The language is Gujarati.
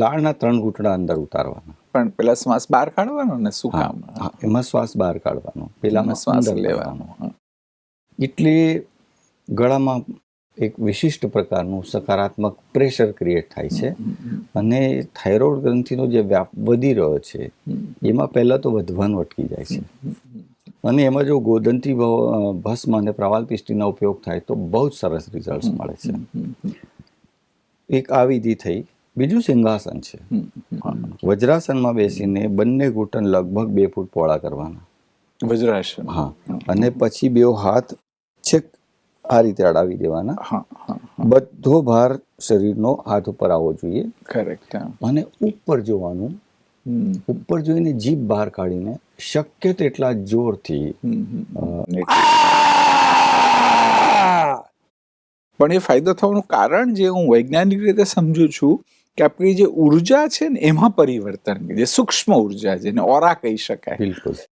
લાળના ત્રણ ઘૂંટડા અંદર ઉતારવાના. પણ પેલા શ્વાસ બહાર કાઢવાનો ને શું કામ? એમાં શ્વાસ બહાર કાઢવાનો. પેલામાં શ્વાસ લેવાનો એટલે ગળામાં એક વિશિષ્ટ પ્રકારનું સકારાત્મક પ્રેશર ક્રિએટ થાય છે. અને થાઇરોઇડ ગ્રંથિનો જે વ્યાપ વધી રહ્યો છે એમાં પહેલાં તો વધવાનું અટકી જાય છે. અને એમાં જો ગોદંતી ભસ્મ અને પ્રવાલ પિષ્ટીનો ઉપયોગ થાય તો બહુ જ સરસ રિઝલ્ટ મળે છે. એક આ વિધિ થઈ. બીજું સિંહાસન છે. વજ્રાસનમાં બેસીને બંને ઘૂંટણ લગભગ બે ફૂટ પહોળા કરવાના. વજ્રાસન. હા. અને પછી બે હાથ છેક આ રીતે અડાવી દેવાના. હા હા બધો ભાર શરીરનો હાથ ઉપર આવવો જોઈએ. કરેક્ટ અને ઉપર જોવાનું. ઉપર જોઈને જીભ બહાર કાઢીને શક્ય તેટલા જોરથી પણ એ ફાયદો થવાનું કારણ જે હું વૈજ્ઞાનિક રીતે સમજુ છું કે આપણી જે ઊર્જા છે ને, એમાં પરિવર્તન, જે સૂક્ષ્મ ઊર્જા જેને ઓરા કહી શકાય. બિલકુલ.